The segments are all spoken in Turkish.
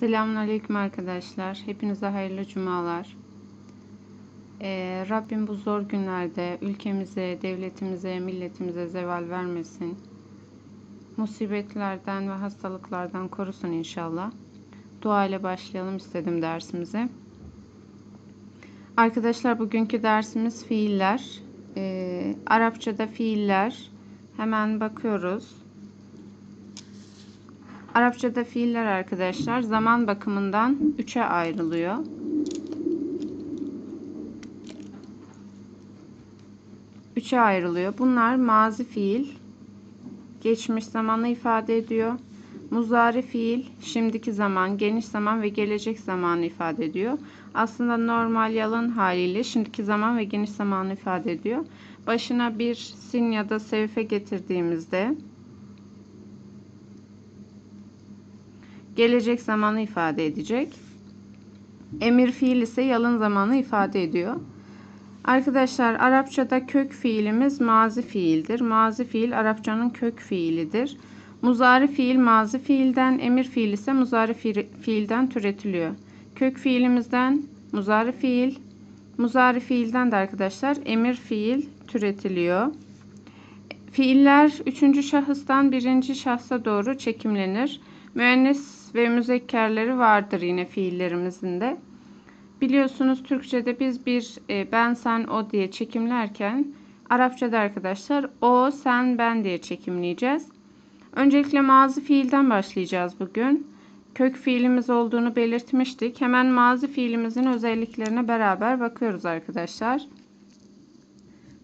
Selamünaleyküm arkadaşlar. Hepinize hayırlı cumalar. Ee, Rabbim bu zor günlerde ülkemize, devletimize, milletimize zeval vermesin. Musibetlerden ve hastalıklardan korusun inşallah. Dua ile başlayalım istedim dersimize. Arkadaşlar bugünkü dersimiz fiiller. Ee, Arapçada fiiller. Hemen bakıyoruz. Arapçada fiiller arkadaşlar zaman bakımından 3'e ayrılıyor. Üçe ayrılıyor. Bunlar mazi fiil, geçmiş zamanı ifade ediyor. Muzari fiil, şimdiki zaman, geniş zaman ve gelecek zamanı ifade ediyor. Aslında normal yalın haliyle şimdiki zaman ve geniş zamanı ifade ediyor. Başına bir sin ya da sevife getirdiğimizde gelecek zamanı ifade edecek. Emir fiil ise yalın zamanı ifade ediyor. Arkadaşlar Arapçada kök fiilimiz mazi fiildir. Mazi fiil Arapçanın kök fiilidir. Muzari fiil mazi fiilden, emir fiil ise muzari fiilden türetiliyor. Kök fiilimizden muzari fiil, muzari fiilden de arkadaşlar emir fiil türetiliyor. Fiiller üçüncü şahıstan birinci şahsa doğru çekimlenir. Müennes ve müzekkerleri vardır yine fiillerimizin de. Biliyorsunuz Türkçe'de biz bir e, ben sen o diye çekimlerken Arapçada arkadaşlar o sen ben diye çekimleyeceğiz. Öncelikle mazi fiilden başlayacağız bugün. Kök fiilimiz olduğunu belirtmiştik. Hemen mazi fiilimizin özelliklerine beraber bakıyoruz arkadaşlar.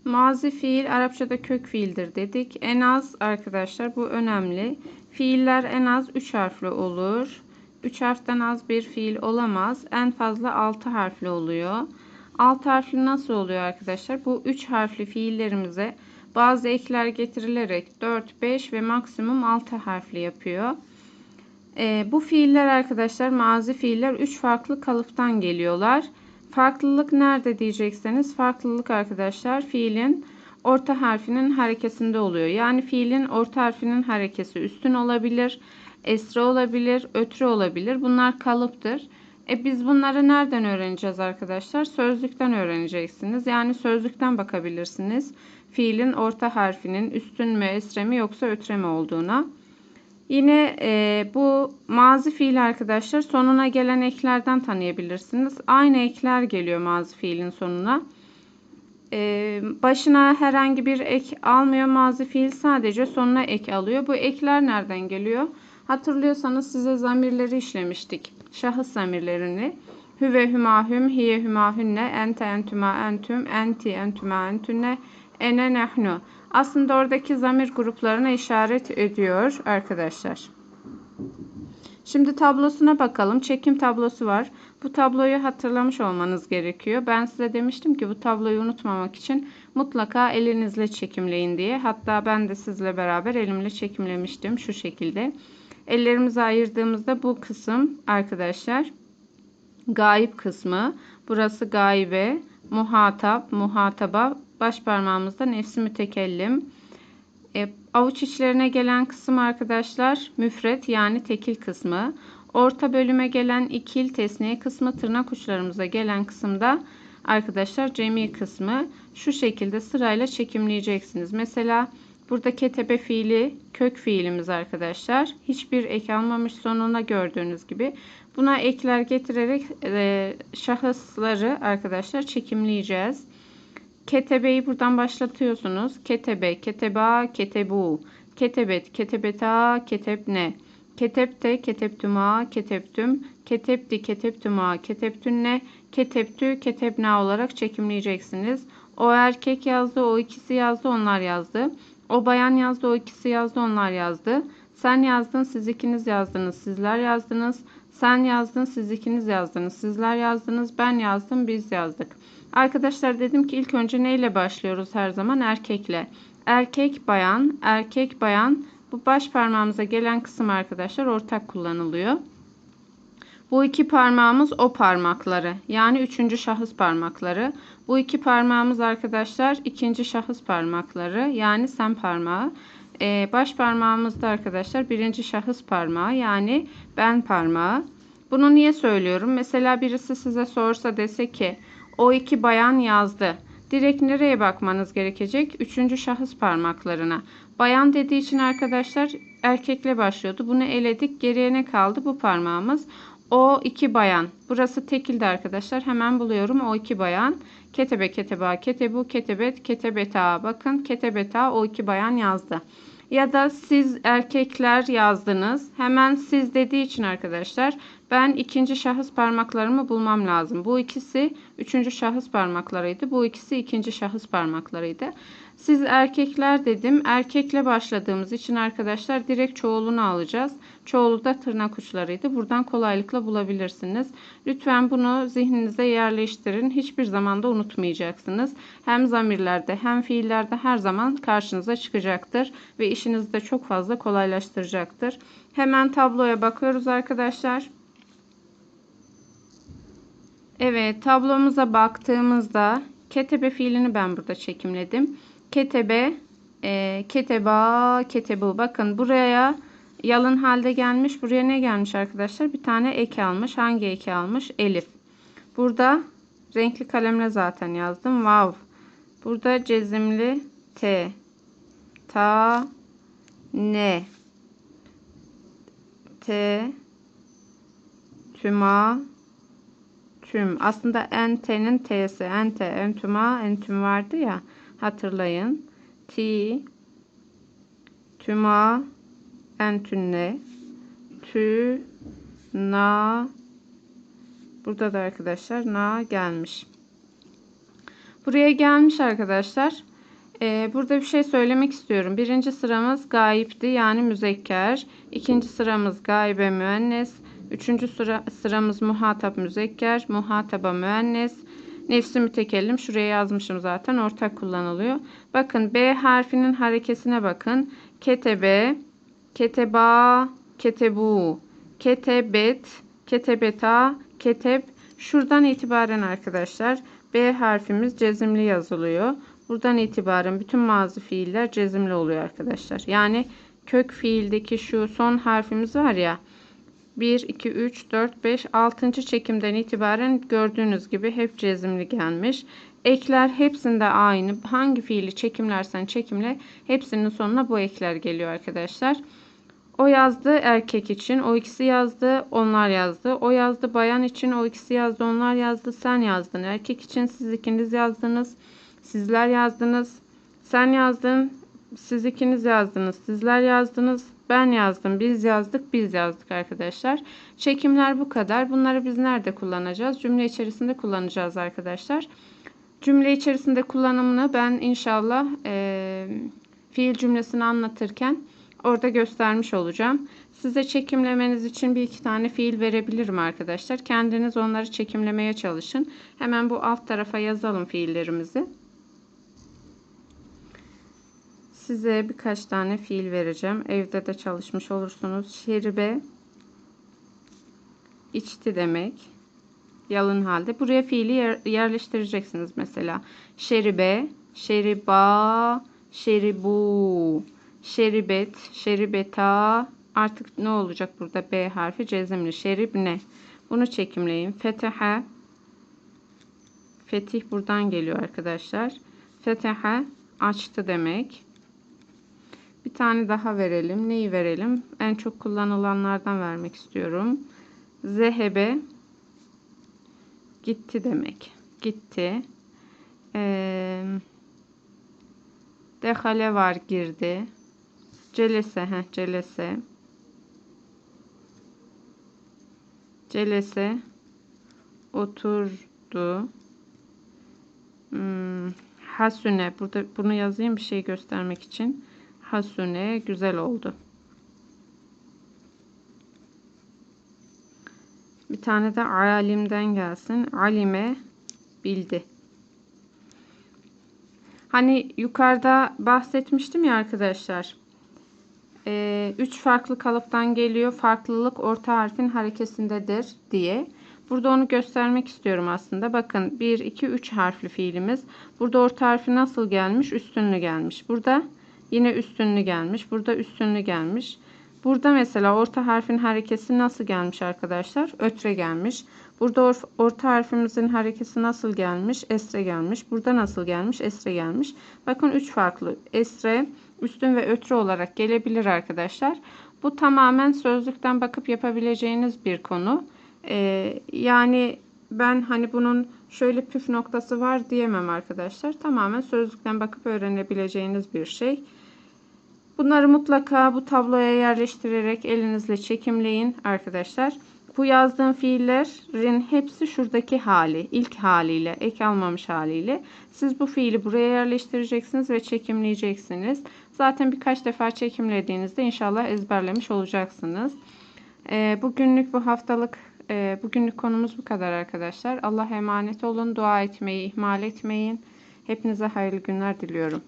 Mazi fiil Arapçada kök fiildir dedik. En az arkadaşlar bu önemli. Fiiller en az 3 harfli olur. 3 harften az bir fiil olamaz. En fazla 6 harfli oluyor. 6 harfli nasıl oluyor arkadaşlar? Bu 3 harfli fiillerimize bazı ekler getirilerek 4, 5 ve maksimum 6 harfli yapıyor. E, bu fiiller arkadaşlar mazi fiiller 3 farklı kalıptan geliyorlar. Farklılık nerede diyecekseniz farklılık arkadaşlar fiilin orta harfinin harekesinde oluyor. Yani fiilin orta harfinin harekesi üstün olabilir, esre olabilir, ötre olabilir. Bunlar kalıptır. E biz bunları nereden öğreneceğiz arkadaşlar? Sözlükten öğreneceksiniz. Yani sözlükten bakabilirsiniz. Fiilin orta harfinin üstün mü, esre mi yoksa ötre mi olduğuna. Yine e, bu mazi fiil arkadaşlar sonuna gelen eklerden tanıyabilirsiniz. Aynı ekler geliyor mazi fiilin sonuna. E, başına herhangi bir ek almıyor mazi fiil sadece sonuna ek alıyor. Bu ekler nereden geliyor? Hatırlıyorsanız size zamirleri işlemiştik. Şahıs zamirlerini. Hüve hümahüm, hiye hümahünne, ente entüma entüm, enti entüma entünne, ene nehnu. Aslında oradaki zamir gruplarına işaret ediyor arkadaşlar. Şimdi tablosuna bakalım. Çekim tablosu var. Bu tabloyu hatırlamış olmanız gerekiyor. Ben size demiştim ki bu tabloyu unutmamak için mutlaka elinizle çekimleyin diye. Hatta ben de sizle beraber elimle çekimlemiştim şu şekilde. Ellerimizi ayırdığımızda bu kısım arkadaşlar gayip kısmı. Burası gaybe, muhatap, muhataba, baş parmağımızda nefsi mütekellim. E, avuç içlerine gelen kısım arkadaşlar müfret yani tekil kısmı. Orta bölüme gelen ikil tesniye kısmı tırnak uçlarımıza gelen kısımda arkadaşlar cemi kısmı. Şu şekilde sırayla çekimleyeceksiniz. Mesela burada ketebe fiili kök fiilimiz arkadaşlar. Hiçbir ek almamış sonuna gördüğünüz gibi. Buna ekler getirerek e, şahısları arkadaşlar çekimleyeceğiz. Ketebeyi buradan başlatıyorsunuz. Ketebe, keteba, ketebu. Ketebet, ketebeta, ketebne. Ketepte, keteptüma, keteptüm. Ketepti, keteptüma, keteptünne. Keteptü, ketebna olarak çekimleyeceksiniz. O erkek yazdı, o ikisi yazdı, onlar yazdı. O bayan yazdı, o ikisi yazdı, onlar yazdı. Sen yazdın, siz ikiniz yazdınız, sizler yazdınız. Sen yazdın, siz ikiniz yazdınız, sizler yazdınız, ben yazdım, biz yazdık. Arkadaşlar dedim ki ilk önce neyle başlıyoruz her zaman? Erkekle. Erkek bayan, erkek bayan bu baş parmağımıza gelen kısım arkadaşlar ortak kullanılıyor. Bu iki parmağımız o parmakları yani üçüncü şahıs parmakları. Bu iki parmağımız arkadaşlar ikinci şahıs parmakları yani sen parmağı. Ee, baş parmağımızda arkadaşlar birinci şahıs parmağı yani ben parmağı. Bunu niye söylüyorum? Mesela birisi size sorsa dese ki o iki bayan yazdı. Direkt nereye bakmanız gerekecek? Üçüncü şahıs parmaklarına. Bayan dediği için arkadaşlar erkekle başlıyordu. Bunu eledik. Geriye ne kaldı? Bu parmağımız. O iki bayan. Burası tekildi arkadaşlar. Hemen buluyorum. O iki bayan. Ketebe, keteba, ketebu, ketebet, ketebeta. Bakın ketebeta o iki bayan yazdı. Ya da siz erkekler yazdınız. Hemen siz dediği için arkadaşlar ben ikinci şahıs parmaklarımı bulmam lazım. Bu ikisi üçüncü şahıs parmaklarıydı. Bu ikisi ikinci şahıs parmaklarıydı. Siz erkekler dedim. Erkekle başladığımız için arkadaşlar direkt çoğulunu alacağız. Çoğulu da tırnak uçlarıydı. Buradan kolaylıkla bulabilirsiniz. Lütfen bunu zihninize yerleştirin. Hiçbir zaman da unutmayacaksınız. Hem zamirlerde hem fiillerde her zaman karşınıza çıkacaktır. Ve işinizi de çok fazla kolaylaştıracaktır. Hemen tabloya bakıyoruz arkadaşlar. Evet tablomuza baktığımızda ketebe fiilini ben burada çekimledim. Ketebe, e, keteba, ketebu. Bakın buraya yalın halde gelmiş. Buraya ne gelmiş arkadaşlar? Bir tane eki almış. Hangi eki almış? Elif. Burada renkli kalemle zaten yazdım. Vav. Burada cezimli T. Ta. Ne. T. Tüma. Tüm. Aslında ente'nin T'si. Ente, entüma, entüm vardı ya. Hatırlayın. Ti. Tüma. Entünne. Tü. Na. Burada da arkadaşlar na gelmiş. Buraya gelmiş arkadaşlar. Ee, burada bir şey söylemek istiyorum. Birinci sıramız gayipti yani müzekker. İkinci sıramız gaybe müennes. Üçüncü sıra, sıramız muhatap müzekker. Muhataba müennes. Nefsi mütekellim. Şuraya yazmışım zaten. Ortak kullanılıyor. Bakın B harfinin harekesine bakın. Ketebe, keteba, ketebu, ketebet, ketebeta, keteb. Şuradan itibaren arkadaşlar B harfimiz cezimli yazılıyor. Buradan itibaren bütün mazi fiiller cezimli oluyor arkadaşlar. Yani kök fiildeki şu son harfimiz var ya. 1, 2, 3, 4, 5, 6. çekimden itibaren gördüğünüz gibi hep cezimli gelmiş. Ekler hepsinde aynı. Hangi fiili çekimlersen çekimle hepsinin sonuna bu ekler geliyor arkadaşlar. O yazdı erkek için. O ikisi yazdı. Onlar yazdı. O yazdı bayan için. O ikisi yazdı. Onlar yazdı. Sen yazdın. Erkek için siz ikiniz yazdınız. Sizler yazdınız. Sen yazdın. Siz ikiniz yazdınız. Sizler yazdınız. Ben yazdım. Biz yazdık. Biz yazdık arkadaşlar. Çekimler bu kadar. Bunları biz nerede kullanacağız? Cümle içerisinde kullanacağız arkadaşlar. Cümle içerisinde kullanımını ben inşallah e, fiil cümlesini anlatırken orada göstermiş olacağım. Size çekimlemeniz için bir iki tane fiil verebilirim arkadaşlar. Kendiniz onları çekimlemeye çalışın. Hemen bu alt tarafa yazalım fiillerimizi. Size birkaç tane fiil vereceğim. Evde de çalışmış olursunuz. Şeribe içti demek. Yalın halde. Buraya fiili yer, yerleştireceksiniz mesela. Şeribe, şeriba, şeribu, şeribet, şeribeta. Artık ne olacak burada? B harfi cezimli. Şeribne. Bunu çekimleyin. Fetehe. Fetih buradan geliyor arkadaşlar. Fetehe açtı demek. Bir tane daha verelim. Neyi verelim? En çok kullanılanlardan vermek istiyorum. Zehebe gitti demek. Gitti. Ee, dehale var girdi. Celese, heh, celese. Celese oturdu. Hmm, hasüne. Burada bunu yazayım bir şey göstermek için. Hasune güzel oldu. Bir tane de alimden gelsin. Alime bildi. Hani yukarıda bahsetmiştim ya arkadaşlar. Ee, üç farklı kalıptan geliyor. Farklılık orta harfin harekesindedir diye. Burada onu göstermek istiyorum aslında. Bakın 1, 2, 3 harfli fiilimiz. Burada orta harfi nasıl gelmiş? Üstünlü gelmiş. Burada Yine üstünlü gelmiş. Burada üstünlü gelmiş. Burada mesela orta harfin harekesi nasıl gelmiş arkadaşlar? Ötre gelmiş. Burada or- orta harfimizin harekesi nasıl gelmiş? Esre gelmiş. Burada nasıl gelmiş? Esre gelmiş. Bakın üç farklı esre, üstün ve ötre olarak gelebilir arkadaşlar. Bu tamamen sözlükten bakıp yapabileceğiniz bir konu. Ee, yani ben hani bunun şöyle püf noktası var diyemem arkadaşlar. Tamamen sözlükten bakıp öğrenebileceğiniz bir şey. Bunları mutlaka bu tabloya yerleştirerek elinizle çekimleyin arkadaşlar. Bu yazdığım fiillerin hepsi şuradaki hali, ilk haliyle, ek almamış haliyle. Siz bu fiili buraya yerleştireceksiniz ve çekimleyeceksiniz. Zaten birkaç defa çekimlediğinizde inşallah ezberlemiş olacaksınız. Ee, bugünlük bu haftalık, e, bugünlük konumuz bu kadar arkadaşlar. Allah'a emanet olun, dua etmeyi ihmal etmeyin. Hepinize hayırlı günler diliyorum.